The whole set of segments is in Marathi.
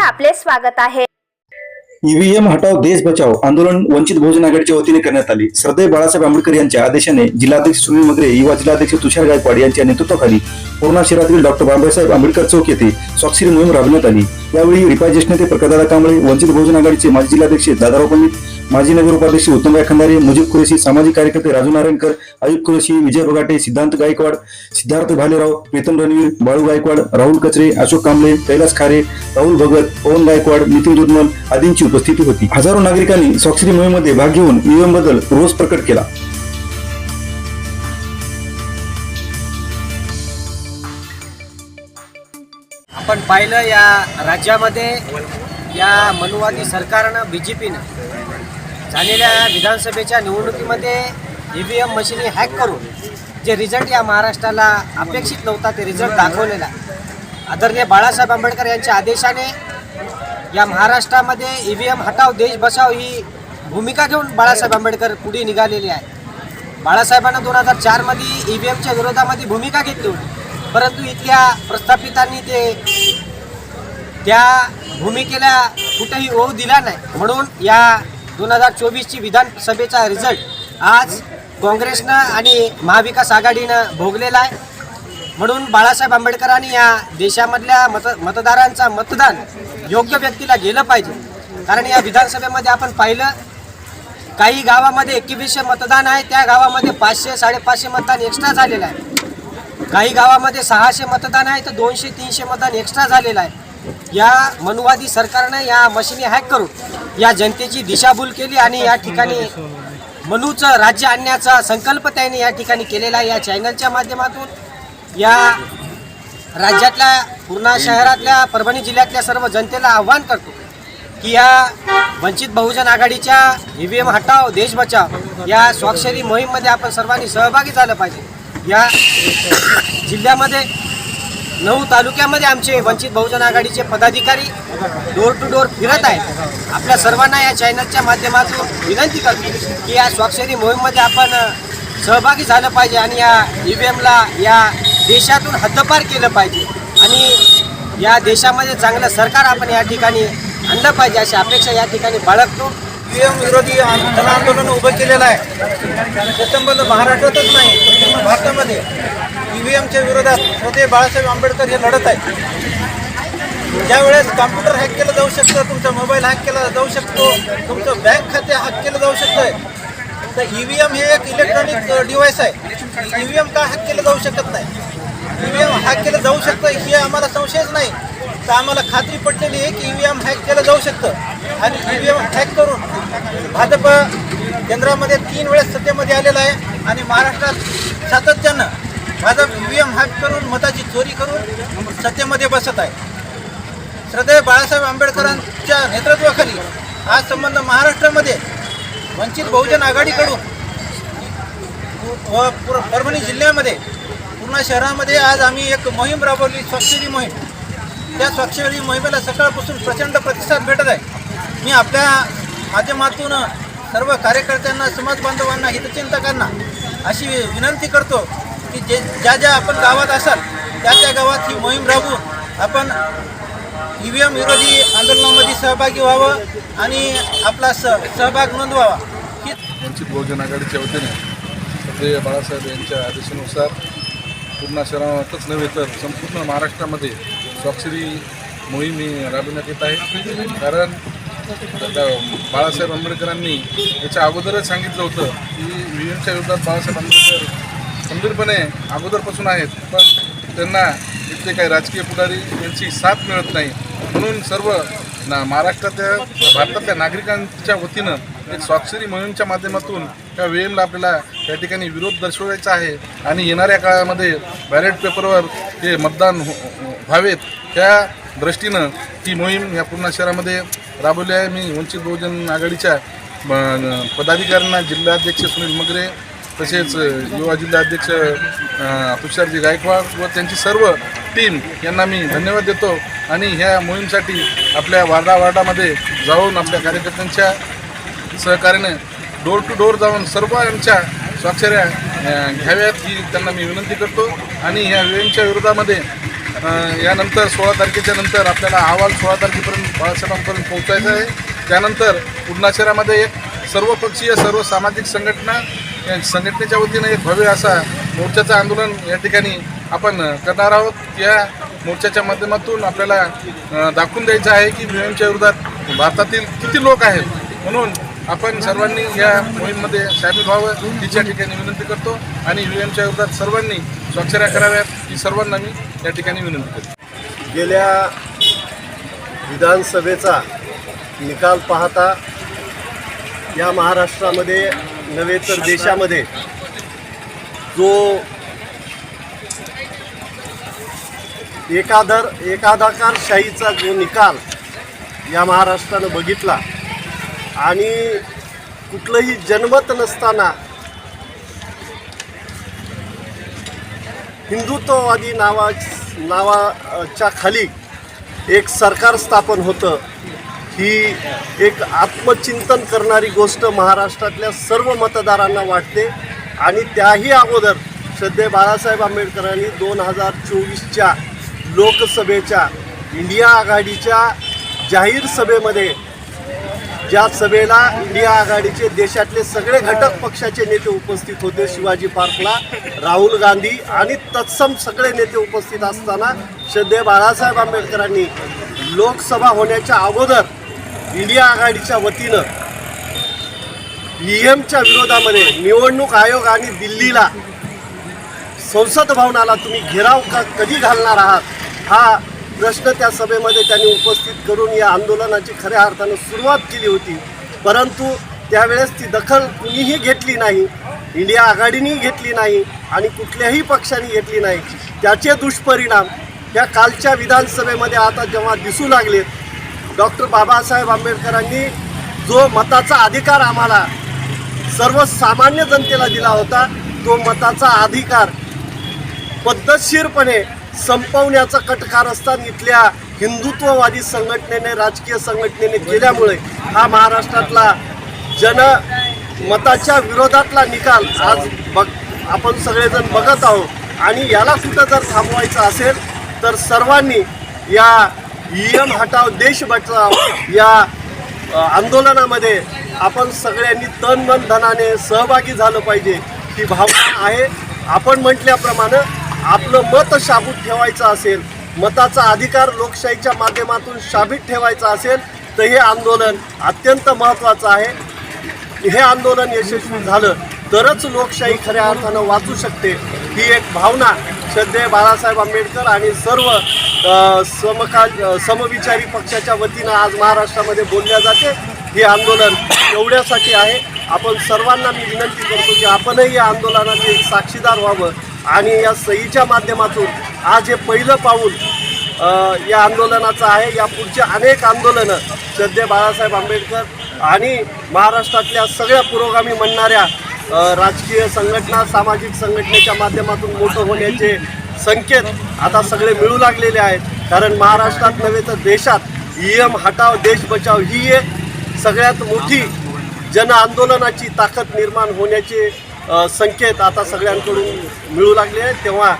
आपले स्वागत आहे. ईव्हीएम हटाव देश बचाव आंदोलन वंचित बहुजन आघाडीच्या वतीने करण्यात आली. श्रद्धेय बाळासाहेब आंबेडकर यांच्या आदेशाने जिल्हाध्यक्ष सुनील मगरे युवा जिल्हाध्यक्ष तुषार गायकवाड यांच्या नेतृत्वाखाली पूर्णा शहरातील डॉक्टर बाबासाहेब आंबेडकर चौक येथे स्वाक्षरी मोहीम राबवण्यात आली. यावेळी रिपाय ज्येष्ठ नेते प्रकाशदादा कांबळे वंचित बहुजन आघाडीचे माजी जिल्हाध्यक्ष दादाराव पंडित माजी नगर उपाध्यक्ष उत्तमराय खंदारे मुजीब कुरेशी सामाजिक कार्यकर्ते राजू नारायणकर आयुब कुरेशी विजय बगाटे सिद्धांत गायकवाड सिद्धार्थ भालेराव प्रीतम रणवीर बाळू गायकवाड राहुल कचरे अशोक कांबळे कैलास खारे राहुल भगत पवन गायकवाड नितीन दुर्मल आदींची उपस्थिती होती. हजारो नागरिकांनी स्वाक्षरी मोहिमेमध्ये भाग घेऊन ईव्हीएमबद्दल रोष प्रकट केला. आपण पाहिलं या राज्यामध्ये या मनुवादी सरकारनं बी जे पीनं झालेल्या विधानसभेच्या निवडणुकीमध्ये ई व्ही एम मशिनी हॅक करून जे रिझल्ट या महाराष्ट्राला अपेक्षित नव्हता ते रिझल्ट दाखवलेला आदरणीय बाळासाहेब आंबेडकर यांच्या आदेशाने या महाराष्ट्रामध्ये ई व्ही एम हटाव देश बसाव ही भूमिका घेऊन बाळासाहेब आंबेडकर पुढे निघालेली आहे बाळासाहेबांना दोन हजार चारमध्ये ई व्ही एमच्या विरोधामध्ये भूमिका घेतली होती. परंतु इथल्या प्रस्थापितांनी ते त्या भूमिकेला कुठेही ओ दिला नाही. म्हणून या दोन हजार चोवीसची विधानसभेचा रिझल्ट आज काँग्रेसनं आणि महाविकास आघाडीनं भोगलेला आहे. म्हणून बाळासाहेब आंबेडकरांनी या देशामधल्या मत मतदारांचा मतदान योग्य व्यक्तीला गेलं पाहिजे. कारण या विधानसभेमध्ये आपण पाहिलं काही गावामध्ये एकवीसशे मतदान आहे त्या गावामध्ये पाचशे साडेपाचशे मतदान एक्स्ट्रा झालेलं आहे. काही गावामध्ये सहाशे मतदान आहे तर दोनशे तीनशे मतदान एक्स्ट्रा झालेलं आहे. या मनुवादी सरकारनं या मशिनी हॅक करून या जनतेची दिशाभूल केली आणि या ठिकाणी मनूचं राज्य आणण्याचा संकल्प त्यांनी या ठिकाणी केलेला या चॅनलच्या माध्यमातून या राज्यातल्या पूर्णा शहरातल्या परभणी जिल्ह्यातल्या सर्व जनतेला आव्हान करतो की या वंचित बहुजन आघाडीच्या ई व्ही एम हटाव देश बचाव या स्वाक्षरी मोहीममध्ये आपण सर्वांनी सहभागी झालं पाहिजे. या जिल्ह्यामध्ये नऊ तालुक्यामध्ये आमचे वंचित बहुजन आघाडीचे पदाधिकारी डोर टू डोर फिरत आहेत. आपल्या सर्वांना या चॅनलच्या माध्यमातून विनंती करतो की या स्वाक्षरी मोहीममध्ये आपण सहभागी झालं पाहिजे आणि या ई व्ही एमला या देशातून हद्दपार केलं पाहिजे. आणि या देशामध्ये चांगलं सरकार आपण या ठिकाणी आणलं पाहिजे अशी अपेक्षा या ठिकाणी बाळगतो. ईव्हीएम विरोधी आंदोलन उभं केलेलं आहे. त्याच्यामध्ये महाराष्ट्रातच नाही भारतामध्ये. ई व्ही ईव्हीएमच्या विरोधात श्रोते बाळासाहेब आंबेडकर हे लढत आहे ज्यावेळेस कॉम्प्युटर हॅक केलं जाऊ शकतं तुमचा मोबाईल हॅक केला जाऊ शकतो तुमचं बँक खाते हॅक केलं जाऊ शकतं. तर ई व्ही एम हे एक इलेक्ट्रॉनिक डिव्हाइस आहे. ई व्ही एम का हॅक केलं जाऊ शकत नाही? ई व्ही एम हॅक केलं जाऊ शकतं हे आम्हाला संशयच नाही. तर आम्हाला खात्री पटलेली आहे की ई व्ही एम हॅक केलं जाऊ शकतं. आणि ई व्ही एम हॅक करून भाजप केंद्रामध्ये तीन वेळेस सत्तेमध्ये आलेलं आहे. आणि महाराष्ट्रात सातत्यानं माझा व्हीएम व्ही एम हॅक करून मताची चोरी करून सत्तेमध्ये बसत आहे. श्रद्धेय बाळासाहेब आंबेडकरांच्या नेतृत्वाखाली हा संबंध महाराष्ट्रामध्ये वंचित बहुजन आघाडीकडून व पुर- परभणी जिल्ह्यामध्ये पूर्णा शहरामध्ये आज आम्ही एक मोहीम राबवली स्वाक्षरी मोहीम. त्या स्वाक्षरी मोहिमेला सकाळपासून प्रचंड प्रतिसाद भेटत आहे. मी आपल्या माध्यमातून सर्व कार्यकर्त्यांना समाज बांधवांना हितचिंतकांना अशी विनंती करतो की जे ज्या ज्या आपण गावात असाल त्या त्या गावात ही मोहीम राबवून आपण ई व्ही एम विरोधी आंदोलनामध्ये सहभागी व्हावं आणि आपला स सहभाग नोंदवावा. ही वंचित बहुजन आघाडीच्या वतीने सध्या बाळासाहेब यांच्या आदेशानुसार पूर्ण शहरातच नव्हे तर संपूर्ण महाराष्ट्रामध्ये स्वाक्षरी मोहीम ही राबविण्यात येत आहे. कारण बाळासाहेब आंबेडकरांनी याच्या अगोदरच सांगितलं होतं की व्ही एमच्या विरोधात बाळासाहेब आंबेडकर खंबीरपणे अगोदरपासून आहेत पण त्यांना इथले काही राजकीय पुढारी यांची साथ मिळत नाही. म्हणून सर्व ना महाराष्ट्रातल्या भारतातल्या नागरिकांच्या वतीनं एक स्वाक्षरी मोहीमच्या माध्यमातून त्या वेळेला आपल्याला त्या ठिकाणी विरोध दर्शवायचा आहे आणि येणाऱ्या काळामध्ये बॅलेट पेपरवर हे मतदान हो- व्हावेत त्या दृष्टीनं ही मोहीम या पूर्ण शहरामध्ये राबवली आहे. मी वंचित बहुजन आघाडीच्या पदाधिकाऱ्यांना जिल्हाध्यक्ष सुनील मगरे तसेच युवा जिल्हाध्यक्ष तुषारजी गायकवाड व त्यांची सर्व टीम यांना मी धन्यवाद देतो आणि ह्या मोहीमसाठी आपल्या वार्डा वार्डामध्ये जाऊन आपल्या कार्यकर्त्यांच्या सहकार्याने डोर टू डोर जाऊन सर्व यांच्या स्वाक्षऱ्या घ्याव्यात ही त्यांना मी विनंती करतो. आणि ह्या वेळेच्या विरोधामध्ये यानंतर सोळा तारखेच्या नंतर आपल्याला अहवाल सोळा तारखेपर्यंत बाळासाहेबांपर्यंत पोहोचायचा आहे. त्यानंतर पूर्णा शहरामध्ये एक सर्वपक्षीय सर्व सामाजिक संघटना संघटनेच्या वतीनं एक भव्य असा मोर्चाचं आंदोलन या ठिकाणी आपण करणार आहोत. या मोर्चाच्या माध्यमातून आपल्याला दाखवून द्यायचं आहे की व्हीएमच्या विरोधात भारतातील किती लोक आहेत. म्हणून आपण सर्वांनी या मोहीममध्ये सामील व्हावं तिच्या ठिकाणी विनंती करतो. आणि व्ही एमच्या विरोधात सर्वांनी स्वाक्षऱ्या कराव्यात ही सर्वांना मी या ठिकाणी विनंती करतो. गेल्या विधानसभेचा निकाल पाहता या महाराष्ट्रामध्ये नव्हे तर देशामध्ये जो एकादर एकाधाकारशाहीचा जो निकाल या महाराष्ट्रानं बघितला आणि कुठलंही जनमत नसताना हिंदुत्ववादी नावा नावाच्या खाली एक सरकार स्थापन होतं. ही एक आत्मचिंतन करणारी गोष्ट महाराष्ट्रातल्या सर्व मतदारांना वाटते. आणि त्याही अगोदर श्रद्धे बाळासाहेब आंबेडकरांनी दोन हजार चोवीसच्या लोकसभेच्या इंडिया आघाडीच्या जाहीर सभेमध्ये ज्या सभेला इंडिया आघाडीचे देशातले सगळे घटक पक्षाचे नेते उपस्थित होते शिवाजी पार्कला राहुल गांधी आणि तत्सम सगळे नेते उपस्थित असताना श्रद्धे बाळासाहेब आंबेडकरांनी लोकसभा होण्याच्या अगोदर इंडिया आघाडीच्या वतीनं ई एमच्या विरोधामध्ये निवडणूक आयोग आणि दिल्लीला संसद भवनाला तुम्ही घेराव का कधी घालणार आहात? हा प्रश्न त्या सभेमध्ये त्यांनी उपस्थित करून या आंदोलनाची खऱ्या अर्थानं सुरुवात केली होती. परंतु त्यावेळेस ती दखल कुणीही घेतली नाही इंडिया आघाडीनेही घेतली नाही आणि कुठल्याही पक्षाने घेतली नाही. त्याचे दुष्परिणाम या कालच्या विधानसभेमध्ये आता जेव्हा दिसू लागलेत डॉक्टर बाबासाहेब आंबेडकरांनी जो मताचा अधिकार आम्हाला सर्वसामान्य जनतेला दिला होता तो मताचा अधिकार पद्धतशीरपणे संपवण्याचं कटकारस्थान इथल्या हिंदुत्ववादी संघटनेने राजकीय संघटनेने केल्यामुळे हा महाराष्ट्रातला जन मताच्या विरोधातला निकाल आज बघ आपण सगळेजण बघत आहोत. आणि याला कुठं जर थांबवायचं असेल तर सर्वांनी या ई एम हटाव देश बचाव या आंदोलनामध्ये आपण सगळ्यांनी तन मन धनाने सहभागी झालं पाहिजे ही भावना आहे. आपण म्हटल्याप्रमाणे आपलं मत शाबूत ठेवायचं असेल मताचा अधिकार लोकशाहीच्या माध्यमातून शाबीत ठेवायचा असेल तर हे आंदोलन अत्यंत महत्त्वाचं आहे. हे आंदोलन यशस्वी झालं तरच लोकशाही खऱ्या अर्थानं वाचू शकते. ही एक भावना श्रद्धेय बाळासाहेब आंबेडकर आणि सर्व समकाल समविचारी पक्षाच्या वतीनं आज महाराष्ट्रामध्ये बोलल्या जाते. हे आंदोलन एवढ्यासाठी आहे. आपण सर्वांना मी विनंती करतो की आपणही या आंदोलनाचे एक साक्षीदार व्हावं आणि या सहीच्या माध्यमातून आज हे पहिलं पाऊल या आंदोलनाचं आहे. या पुढच्या अनेक आंदोलनं श्रद्धे बाळासाहेब आंबेडकर आणि महाराष्ट्रातल्या सगळ्या पुरोगामी म्हणणाऱ्या राजकीय संघटना सामाजिक संघटनेच्या माध्यमातून मोठं होण्याचे संकेत आता सगळे मिळू लागलेले आहेत. कारण महाराष्ट्रात नव्हे तर देशात ई एम हटाव देश बचाव ही एक सगळ्यात मोठी जन आंदोलनाची ताकद निर्माण होण्याचे संकेत आता सगळ्यांकडून मिळू लागले आहेत. तेव्हा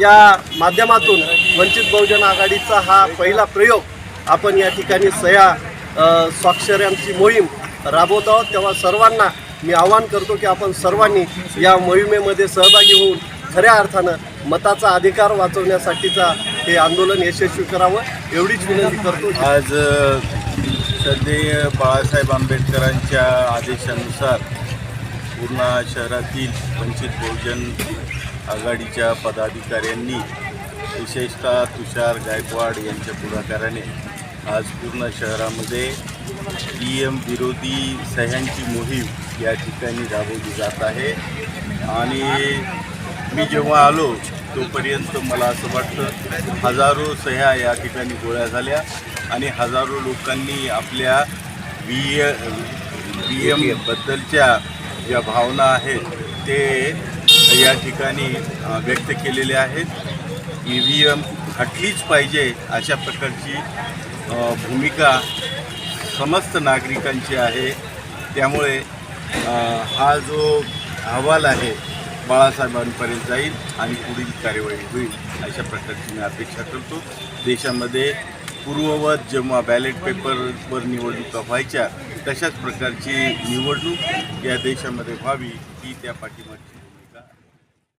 या माध्यमातून वंचित बहुजन आघाडीचा हा पहिला प्रयोग आपण या ठिकाणी सह्या स्वाक्षऱ्यांची मोहीम राबवत आहोत. तेव्हा सर्वांना मी आवाहन करतो की आपण सर्वांनी या मोहिमेमध्ये सहभागी होऊन खऱ्या अर्थानं मताचा अधिकार वाचवण्यासाठीचा हे आंदोलन यशस्वी करावं एवढीच विनंती करतो. आज अ, श्रद्धेय बाळासाहेब आंबेडकरांच्या आदेशानुसार पूर्णा शहरातील वंचित बहुजन आघाडीच्या पदाधिकाऱ्यांनी विशेषतः तुषार गायकवाड यांच्या पुढाकाराने आज पूर्ण शहरामध्ये ई एम विरोधी सह्यांची मोहीम या ठिकाणी राबवली जात आहे. आणि मी जेव्हा आलो तोपर्यंत मला असं वाटतं हजारो सह्या या ठिकाणी गोळ्या झाल्या आणि हजारो लोकांनी आपल्या व्ही व्ही एमबद्दलच्या ज्या भावना आहेत ते या ठिकाणी व्यक्त केलेले आहेत. ई व्ही एम हटलीच पाहिजे अशा प्रकारची भूमिका समस्त नागरिकांची आहे. त्यामुळे हा जो अहवाल आहे बाळासाहेबांपर्यंत जाईल आणि पुढील कार्यवाही होईल अशा प्रकारची मी अपेक्षा करतो. देशामध्ये पूर्ववत जेव्हा बॅलेट पेपरवर निवडणुका व्हायच्या तशाच प्रकारची निवडणूक या देशामध्ये व्हावी ही त्या पाठीमागची